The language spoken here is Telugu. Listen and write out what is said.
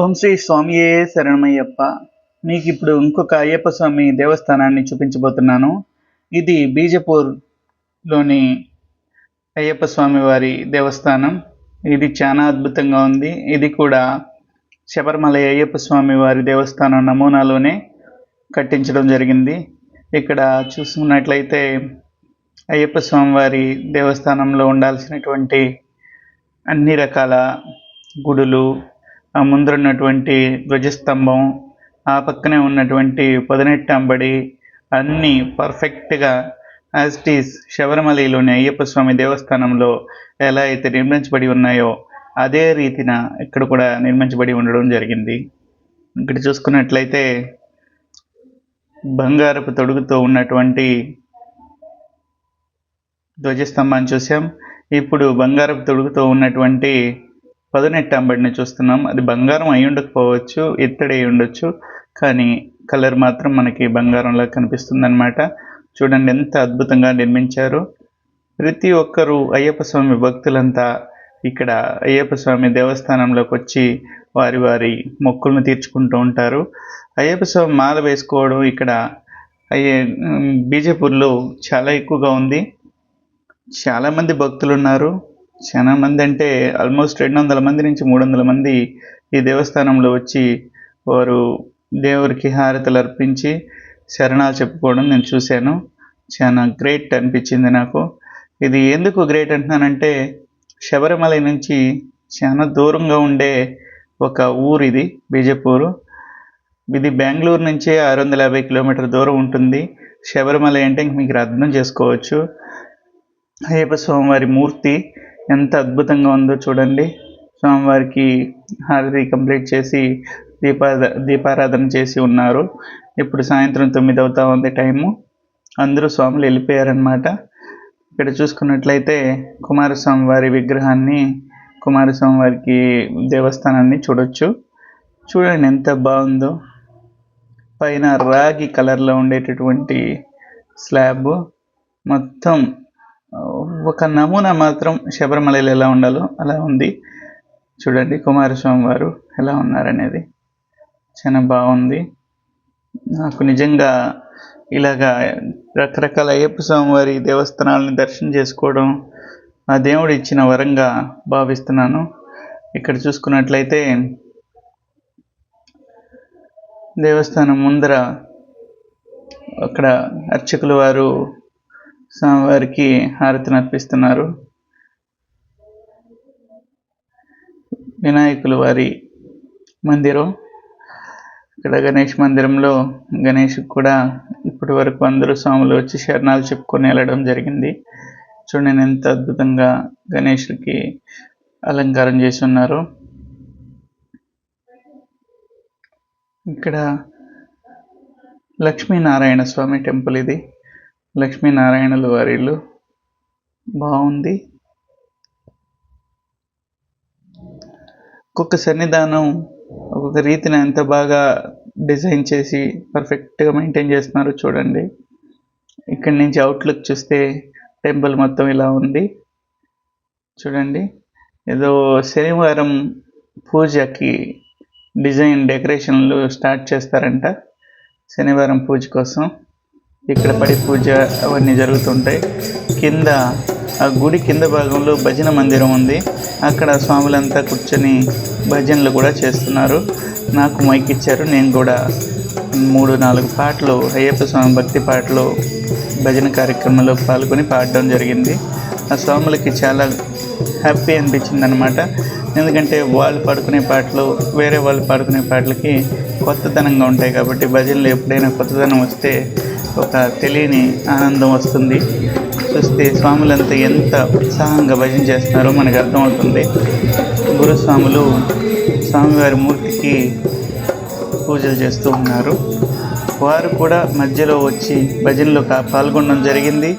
ఓం శ్రీ స్వామియే శరణమయ్యప్ప. మీకు ఇప్పుడు ఇంకొక అయ్యప్ప స్వామి దేవస్థానాన్ని చూపించబోతున్నాను. ఇది బీజపూర్లోని అయ్యప్ప స్వామి వారి దేవస్థానం. ఇది చాలా అద్భుతంగా ఉంది. ఇది కూడా శబరిమల అయ్యప్ప స్వామి వారి దేవస్థానం నమూనాలోనే కట్టించడం జరిగింది. ఇక్కడ చూసుకున్నట్లయితే అయ్యప్ప స్వామి వారి దేవస్థానంలో ఉండాల్సినటువంటి అన్ని రకాల గుడులు ముందరున్నటువంటి ధ్వజస్తంభం ఆ పక్కనే ఉన్నటువంటి పొదనెట్టి అంబడి అన్నీ పర్ఫెక్ట్గా యాజ్ ఇట్ ఈస్ శబరిమలలోని అయ్యప్ప స్వామి దేవస్థానంలో ఎలా అయితే నిర్మించబడి ఉన్నాయో అదే రీతిన ఇక్కడ కూడా నిర్మించబడి ఉండడం జరిగింది. ఇక్కడ చూసుకున్నట్లయితే బంగారపు తొడుగుతో ఉన్నటువంటి ధ్వజస్తంభాన్ని చూసాం ఇప్పుడు బంగారపు తొడుగుతో ఉన్నటువంటి పదునెట్టి అంబడిని చూస్తున్నాం. అది బంగారం అయి ఉండకపోవచ్చు ఇత్తడి అయి ఉండొచ్చు కానీ కలర్ మాత్రం మనకి బంగారంలా కనిపిస్తుంది అనమాట చూడండి ఎంత అద్భుతంగా నిర్మించారు. ప్రతి ఒక్కరూ అయ్యప్ప స్వామి భక్తులంతా ఇక్కడ అయ్యప్ప స్వామి దేవస్థానంలోకి వచ్చి వారి వారి మొక్కులను తీర్చుకుంటూ ఉంటారు. అయ్యప్ప స్వామి మాల వేసుకోవడం ఇక్కడ అయ్యే బీజపూర్లో చాలా ఎక్కువగా ఉంది. చాలామంది భక్తులు ఉన్నారు. చాలా మంది అంటే ఆల్మోస్ట్ రెండు వందల మంది నుంచి మూడు వందల మంది ఈ దేవస్థానంలో వచ్చి వారు దేవుడికి హారతలు అర్పించి శరణాలు చెప్పుకోవడం నేను చూశాను. చాలా గ్రేట్ అనిపించింది నాకు. ఇది ఎందుకు గ్రేట్ అంటున్నానంటే శబరిమల నుంచి చాలా దూరంగా ఉండే ఒక ఊరు ఇది బీజపూరు. ఇది బెంగళూరు నుంచే ఆరు వందల యాభై కిలోమీటర్ దూరం ఉంటుంది. శబరిమల అంటే ఇంక మీకు అర్థం చేసుకోవచ్చు. అయ్యప్ప స్వామివారి మూర్తి ఎంత అద్భుతంగా ఉందో చూడండి. స్వామివారికి హారతి కంప్లీట్ చేసి దీపా దీపారాధన చేసి ఉన్నారు. ఇప్పుడు సాయంత్రం తొమ్మిది అవుతా ఉంది టైము. అందరూ స్వాములు వెళ్ళిపోయారనమాట ఇక్కడ చూసుకున్నట్లయితే కుమారస్వామి వారి విగ్రహాన్ని కుమారస్వామి వారికి దేవస్థానాన్ని చూడొచ్చు. చూడండి ఎంత బాగుందో. పైన రాగి కలర్లో ఉండేటటువంటి స్లాబ్. మొత్తం ఒక నమూనా మాత్రం శబరిమలలో ఎలా ఉండాలో అలా ఉంది. చూడండి కుమారస్వామి వారు ఎలా ఉన్నారనేది. చాలా బాగుంది. నాకు నిజంగా ఇలాగా రకరకాల అయ్యప్ప స్వామి వారి దేవస్థానాలను దర్శనం చేసుకోవడం ఆ దేవుడు ఇచ్చిన వరంగా భావిస్తున్నాను. ఇక్కడ చూసుకున్నట్లయితే దేవస్థానం ముందర అక్కడ అర్చకులు వారు స్వామివారికి హారతిని అర్పిస్తున్నారు. వినాయకులు వారి మందిరం. ఇక్కడ గణేష్ మందిరంలో గణేష్ కూడా ఇప్పటి వరకు అందరూ స్వాములు వచ్చి శరణాలు చెప్పుకొని వెళ్ళడం జరిగింది. చూడండి ఎంత అద్భుతంగా గణేష్కి అలంకారం చేసి ఉన్నారు ఇక్కడ లక్ష్మీనారాయణ స్వామి టెంపుల్ ఇది. లక్ష్మీనారాయణులు వారి ఇల్లు బాగుంది ఒక్కొక్క సన్నిధానం ఒక్కొక్క రీతిని ఎంత బాగా డిజైన్ చేసి పర్ఫెక్ట్గా మెయింటైన్ చేస్తున్నారో చూడండి. ఇక్కడి నుంచి అవుట్లుక్ చూస్తే టెంపుల్ మొత్తం ఇలా ఉంది. చూడండి. ఏదో శనివారం పూజకి డిజైన్ డెకరేషన్లు స్టార్ట్ చేస్తారంట శనివారం పూజ కోసం. ఇక్కడ పడి పూజ అవన్నీ జరుగుతుంటాయి. కింద ఆ గుడి కింద భాగంలో భజన మందిరం ఉంది. అక్కడ స్వాములంతా కూర్చొని భజనలు కూడా చేస్తున్నారు. నాకు మైక్ ఇచ్చారు. నేను కూడా మూడు నాలుగు పాటలు అయ్యప్ప స్వామి భక్తి పాటలు భజన కార్యక్రమంలో పాల్గొని పాడడం జరిగింది. ఆ స్వాములకి చాలా హ్యాపీ అనిపించింది అనమాట ఎందుకంటే వాళ్ళు పాడుకునే పాటలు వేరే వాళ్ళు పాడుకునే పాటలకి కొత్తదనంగా ఉంటాయి కాబట్టి భజనలు ఎప్పుడైనా కొత్తదనం వస్తే ఒక తెలియని ఆనందం వస్తుంది. చూస్తే స్వాములంతా ఎంత ఉత్సాహంగా భజన చేస్తున్నారో మనకు అర్థమవుతుంది. గురుస్వాములు స్వామివారి మూర్తికి పూజలు చేస్తూ ఉన్నారు. వారు కూడా మధ్యలో వచ్చి భజనలో పాల్గొనడం జరిగింది.